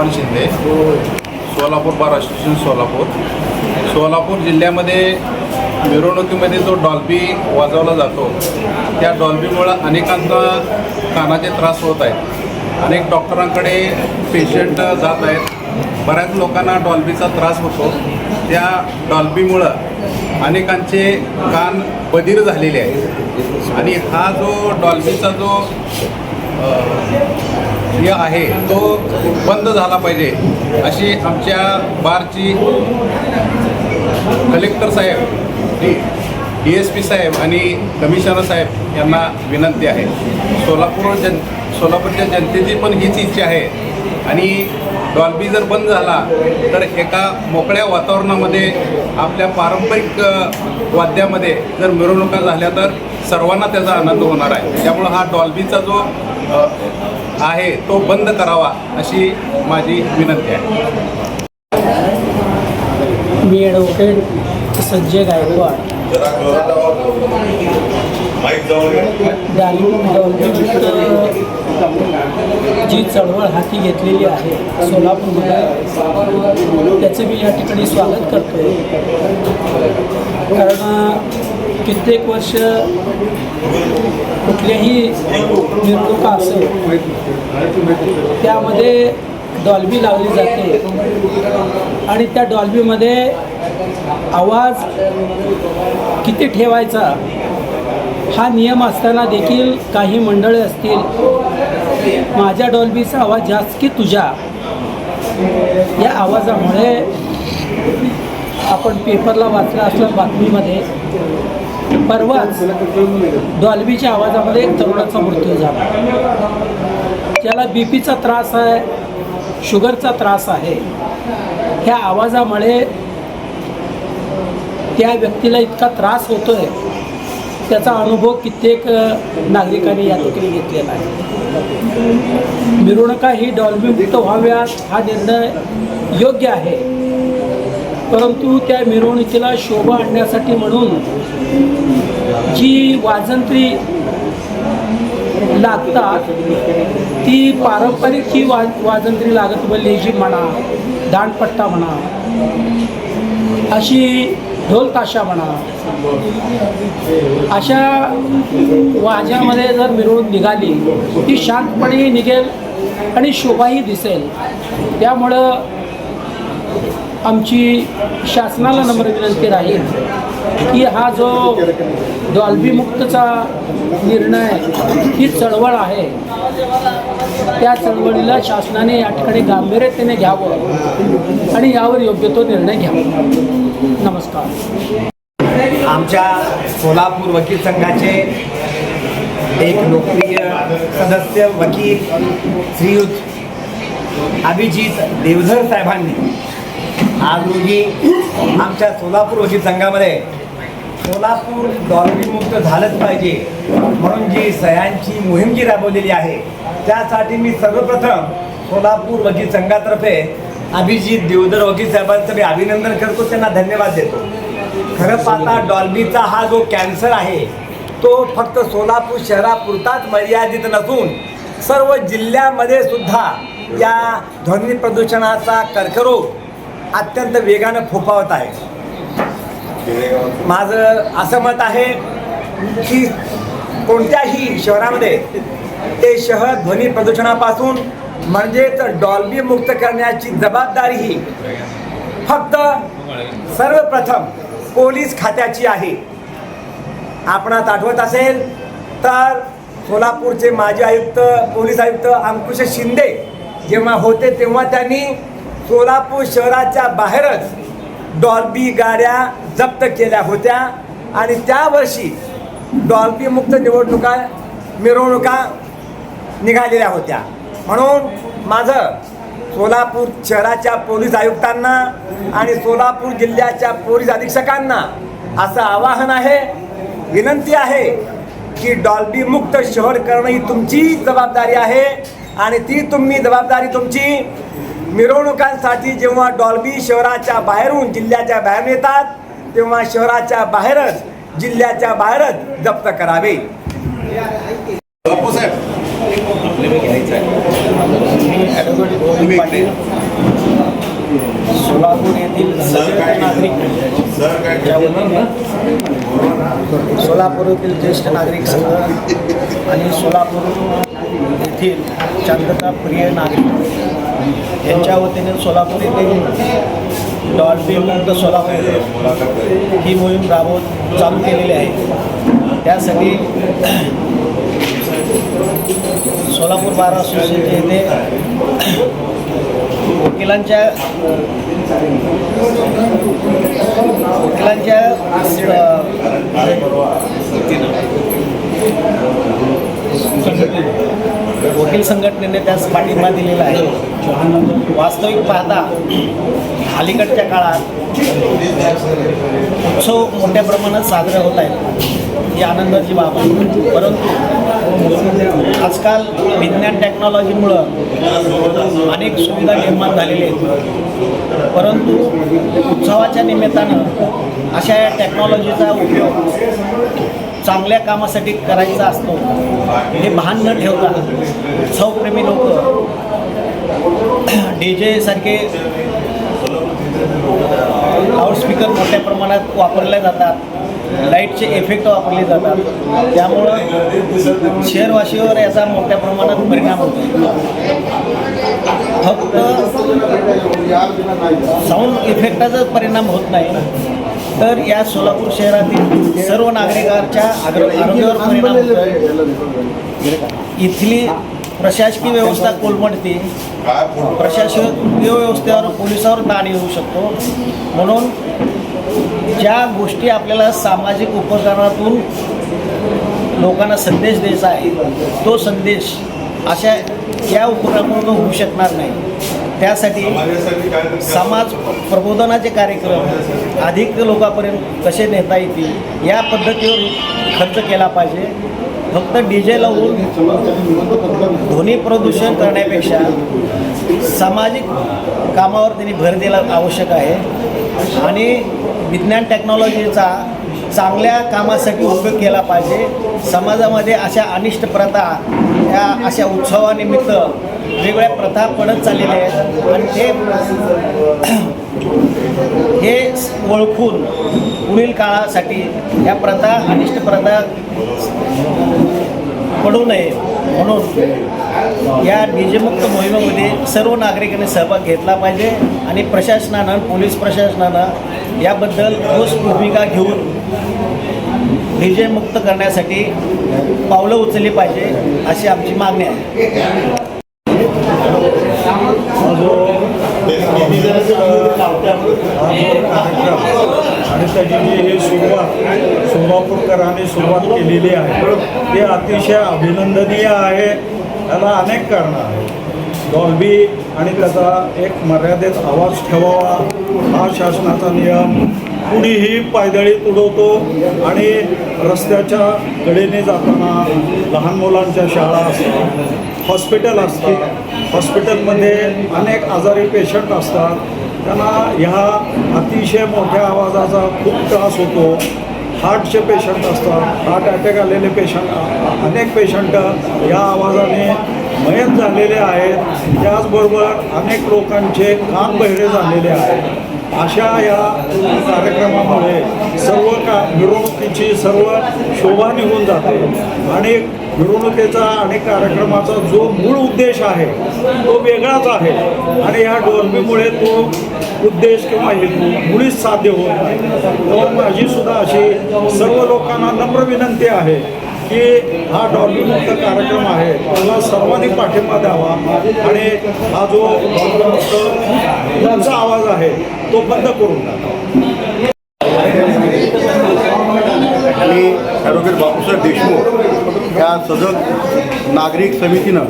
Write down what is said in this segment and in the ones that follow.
गोपाल शिंदे सोलापूर बार सोलापूर. सोलापूर जिल्ह्यामध्ये मिरवणुकीमध्ये जो डॉल्बी वाजवला जातो त्या डॉल्बीमुळं अनेकांना कानाचे त्रास होत आहेत. अनेक डॉक्टरांकडे पेशंट जात आहेत. बऱ्याच लोकांना डॉल्बीचा त्रास होतो. त्या डॉल्बीमुळं अनेकांचे कान बधीर झालेले आहेत. आणि हा जो डॉल्बीचा जो हे आहे तो बंद झाला पाहिजे अशी आमच्या बारची कलेक्टर साहेब डी डी एस पी साहेब आणि कमिशनर साहेब यांना विनंती आहे. सोलापूर जन सोलापूरच्या जनतेची पण हीच इच्छा आहे. आणि डॉल्बी जर बंद झाला तर एका मोकळ्या वातावरणामध्ये आपल्या पारंपरिक वाद्यामध्ये जर मिरवणुका झाल्या तर सर्वांना त्याचा आनंद होणार आहे. त्यामुळं हा डॉल्बीचा जो आहे तो बंद करावा अशी माझी विनंती आहे. मी ॲडव्होकेट संजय गायकवाड. जी चळवळ हाती घेतलेली आहे सोलापूरमध्ये त्याचं मी या ठिकाणी स्वागत करतो कारण कित्येक वर्ष कुठल्याही निवडणुका असेल त्यामध्ये डॉल्बी लावली जाते. आणि त्या डॉल्बीमध्ये आवाज किती ठेवायचा हा नियम असताना देखील काही मंडळे असतील माझ्या डॉल्बीचा आवाज जास्त की तुझ्या? या आवाजामुळे आपण पेपरला वाचला असलं बातमीमध्ये परवाच डॉल्बीच्या आवाजामध्ये एक तरुणाचा मृत्यू झाला. ज्याला बी पीचा त्रास आहे शुगरचा त्रास आहे ह्या आवाजामुळे त्या व्यक्तीला इतका त्रास होतो आहे त्याचा अनुभव कित्येक नागरिकांनी या ठिकाणी घेतलेला आहे. मिरवणुका ही डॉल्बीमुक्त व्हाव्यात हा निर्णय योग्य आहे. परंतु त्या मिरवणुकीला शोभा आणण्यासाठी म्हणून जी वाजंत्री लागतात ती पारंपरिक ही वा वाजंत्री लागत व लेझी म्हणा दांडपट्टा म्हणा अशी ढोलताशा म्हणा अशा वाज्यामध्ये जर मिरवणूक निघाली ती शांतपणे निघेल आणि शोभाही दिसेल. त्यामुळं आमची शासनाला नम्र विनंती राहील की हा जो डॉल्बी निर्णय ही चळवळ आहे त्या चळवळीला शासनाने या ठिकाणी गांभीर्यतेने घ्यावं आणि यावर योग्य तो निर्णय घ्यावा. नमस्कार. आमच्या सोलापूर वकील संघाचे एक लोकप्रिय सदस्य वकील श्रीयुत अभिजित देवधर साहेबांनी आज रोजी आमच्या सोलापूर वकील संघामध्ये सोलापूर डॉल्बीमुक्त झालंच पाहिजे. म्हणून जी सह्यांची मोहीम जी राबवलेली आहे त्यासाठी मी सर्वप्रथम सोलापूर वकील संघातर्फे अभिजित देवधर वकील साहेबांचं मी अभिनंदन करतो त्यांना धन्यवाद देतो. खरं पाहता डॉल्बीचा हा जो कॅन्सर आहे तो फक्त सोलापूर शहरापुरताच मर्यादित नसून सर्व जिल्ह्यामध्ये सुद्धा या ध्वनी प्रदूषणाचा कर्करोग अत्यंत वेगानं फोफावत आहे. माझं असं मत आहे की कोणत्याही शहरामध्ये ते शहर ध्वनी प्रदूषणापासून म्हणजेच डॉल्बी मुक्त करण्याची जबाबदारी ही फक्त सर्वप्रथम पोलीस खात्याची आहे. आपणास आठवत असेल तर सोलापूरचे माजी आयुक्त पोलीस आयुक्त अंकुश शिंदे जेव्हा होते तेव्हा त्यांनी सोलापूर शहराच्या बाहेरच डॉल्बी गाड्या जप्त केल्या होत्या. आणि त्या वर्षी डॉल्बी मुक्त निवडणुका मिरवणुका निघालेल्या होत्या. म्हणून माझं सोलापूर शहराच्या पोलीस आयुक्तांना आणि सोलापूर जिल्ह्याच्या पोलीस अधीक्षकांना असं आवाहन आहे विनंती आहे की डॉल्बी मुक्त शहर करणं ही तुमची जबाबदारी आहे. आणि ती तुम्ही जबाबदारी तुमची मिरवणुकांसाठी जेव्हा डॉल्बी शहराच्या बाहेरून जिल्ह्याच्या बाहेर येतात तेव्हा शहराच्या बाहेरच जिल्ह्याच्या बाहेरच जप्त करावे. सोलापूर येथील नागरिक सोलापूर येथील ज्येष्ठ नागरिक संघ आणि सोलापूर येथील प्रिय नागरिक यांच्या वतीने सोलापूर येथील डॉल्फी मुक्त सोलापूर ही मोहीम राबवत चालू केलेली आहे. त्यासाठी सोलापूर बार असोसिएशन येथे वकिलांच्या वकिलांच्या संघटने वकील संघटनेने त्यास पाठिंबा दिलेला आहे. वास्तविक पाहता अलीकडच्या काळात उत्सव मोठ्या प्रमाणात साजरे होत आहेत. ही आनंदाची बाब आहे. परंतु आजकाल विज्ञान टेक्नॉलॉजीमुळं अनेक सुविधा निर्माण झालेल्या आहेत. परंतु उत्सवाच्या निमित्तानं अशा या टेक्नॉलॉजीचा उपयोग चांगल्या कामासाठी करायचा असतो. हे भान न ठेवता उत्सवप्रेमी लोक डी जेसारखे लाऊडस्पीकर मोठ्या प्रमाणात वापरल्या जातात. लाईटचे इफेक्ट वापरले जातात. त्यामुळं शहरवासीवर याचा मोठ्या प्रमाणात परिणाम होतो. फक्त साऊंड इफेक्टाचाच परिणाम होत नाही तर या सोलापूर शहरातील सर्व नागरिकांच्या आरोग्यावर परिणाम इथली प्रशासकीय व्यवस्था कोलमडते. प्रशासकीय व्यवस्थेवर पोलिसावर ताण येऊ शकतो. म्हणून ज्या गोष्टी आपल्याला सामाजिक उपकरणातून लोकांना संदेश द्यायचा आहे तो संदेश अशा या उपक्रमातून होऊ शकणार नाही. त्यासाठी समाज प्रबोधनाचे कार्यक्रम अधिक लोकांपर्यंत कसे नेता येतील या पद्धतीवर खर्च केला पाहिजे. फक्त डी जे लावून ध्वनी प्रदूषण करण्यापेक्षा सामाजिक कामावर त्यांनी भर दिला आवश्यक आहे. आणि विज्ञान टेक्नॉलॉजीचा चांगल्या कामासाठी उपयोग केला पाहिजे. समाजामध्ये अशा अनिष्ट प्रथा या अशा उत्सवानिमित्त वेगवेगळ्या प्रथा पडत चाललेल्या आहेत. आणि ते हे ओळखून पुढील काळासाठी या प्रथा अनिष्ट प्रथा पडू नये म्हणून या डीजेमुक्त मोहिमेमध्ये सर्व नागरिकांनी सहभाग घेतला पाहिजे आणि प्रशासनानं पोलीस प्रशासनानं याबद्दल ठोस भूमिका घेऊन डीजे मुक्त करण्यासाठी पावलं उचलली पाहिजे अशी आमची मागणी आहे. आणि त्याची जी हे सुरुवात सोलापूरकरांनी सुरुवात केलेली आहे ते अतिशय अभिनंदनीय आहे. त्याला अनेक कारणं आहेत. डॉल्बी आणि त्याचा एक मर्यादित आवाज ठेवावा. हा शासनाचा नियम कुणीही पायदळी तुडवतो आणि रस्त्याच्या कडेने जाताना लहान मुलांच्या शाळा असतात हॉस्पिटल असतात हॉस्पिटलमध्ये अनेक आजारी पेशंट असतात. त्यांना ह्या अतिशय मोठ्या आवाजाचा खूप त्रास होतो. हार्टचे पेशंट असतात हार्ट अटॅक आलेले पेशंट अनेक पेशंट या आवाजाने मयत झालेले आहेत. त्याचबरोबर अनेक लोकांचे काम बहिरे झालेले आहेत. अशा या कार्यक्रमामुळे सर्व का मिरवणुकीची सर्व शोभा निघून जाते. आणि मिरवणुकीचा आणि कार्यक्रमाचा जो मूळ उद्देश आहे तो वेगळाच आहे. आणि ह्या डोलबीमुळे तो उद्देश किंवा हेतू मुळीच साध्य होत नाही. तर माझीसुद्धा अशी सर्व लोकांना नम्र विनंती आहे की हा डॉल्बीमुक्त कार्यक्रम आहे. त्याला सर्वांनी पाठिंबा द्यावा. आणि हा जो डॉल्बी आवाज आहे तो बंद करून आणि ॲडव्होकेट बापूसाहेब देशमुख या सजग नागरिक समितीनं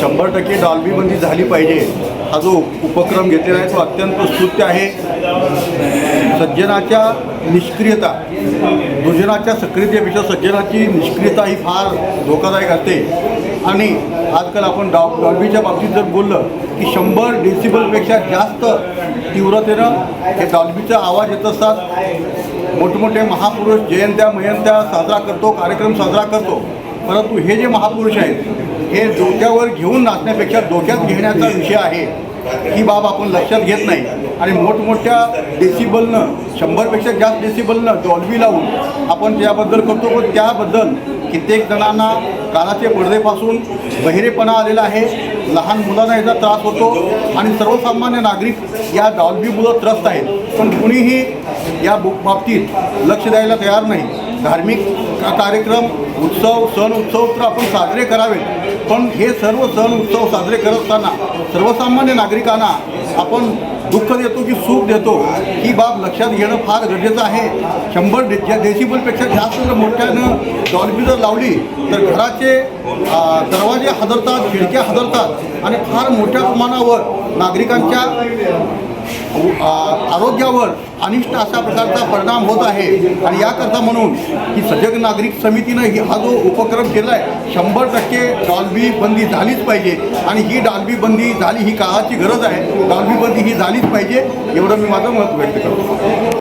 शंभर टक्के डॉल्बीबंदी झाली पाहिजे. हा जो उपक्रम घेतलेला आहे तो अत्यंत स्तुत्य आहे. सज्जनाच्या निष्क्रियता दुजनाच्या सक्रियतेपेक्षा सज्जनाची निष्क्रियता ही फार धोकादायक असते. आणि आजकाल आपण डॉ डॉल्बीच्या बाबतीत जर बोललं की शंभर डेसिबलपेक्षा जास्त तीव्रतेनं हे डॉल्बीचा आवाज येत असतात. मोठमोठे महापुरुष जयंत्या मयंत्या साजरा करतो कार्यक्रम साजरा करतो. परंतु हे जे महापुरुष आहेत हे डोक्यावर घेऊन नाचण्यापेक्षा डोक्यात घेण्याचा विषय आहे. ही बाब आपण लक्षात घेत नाही. आणि मोठमोठ्या डेसिबलनं शंभरपेक्षा जास्त डेसिबलनं डॉल्बी लावून आपण त्याबद्दल करतो पण त्याबद्दल कित्येक जणांना कानाचे पडदेपासून बहिरेपणा आलेला आहे. लहान मुलांना याचा त्रास होतो आणि सर्वसामान्य नागरिक या डॉल्बीमुळं त्रस्त आहेत. पण कुणीही या बाबतीत लक्ष द्यायला तयार नाही. धार्मिक कार्यक्रम उत्सव सण उत्सव तर आपण साजरे करावेत. पण हे सर्व सण उत्सव साजरे करत असताना सर्वसामान्य नागरिकांना आपण दुःख देतो की सुख देतो ही बाब लक्षात घेणं फार गरजेचं आहे. शंभर डे डेसिबलपेक्षा जास्त जर मोठ्यानं डॉल्बी जर लावली तर घराचे दरवाजे हादरतात खिडक्या हादरतात आणि फार मोठ्या प्रमाणावर नागरिकांच्या आरोग्यावर अनिष्ट अशा प्रकारचा परिणाम होत आहे. आणि याकरता म्हणून ही सजग नागरिक समितीनं हा जो उपक्रम केला आहे शंभर टक्के डॉल्बी बंदी झालीच पाहिजे. आणि ही डॉल्बी बंदी झाली ही काळाची गरज आहे. डॉल्बी बंदी ही झालीच पाहिजे एवढं मी माझं मत व्यक्त करतो.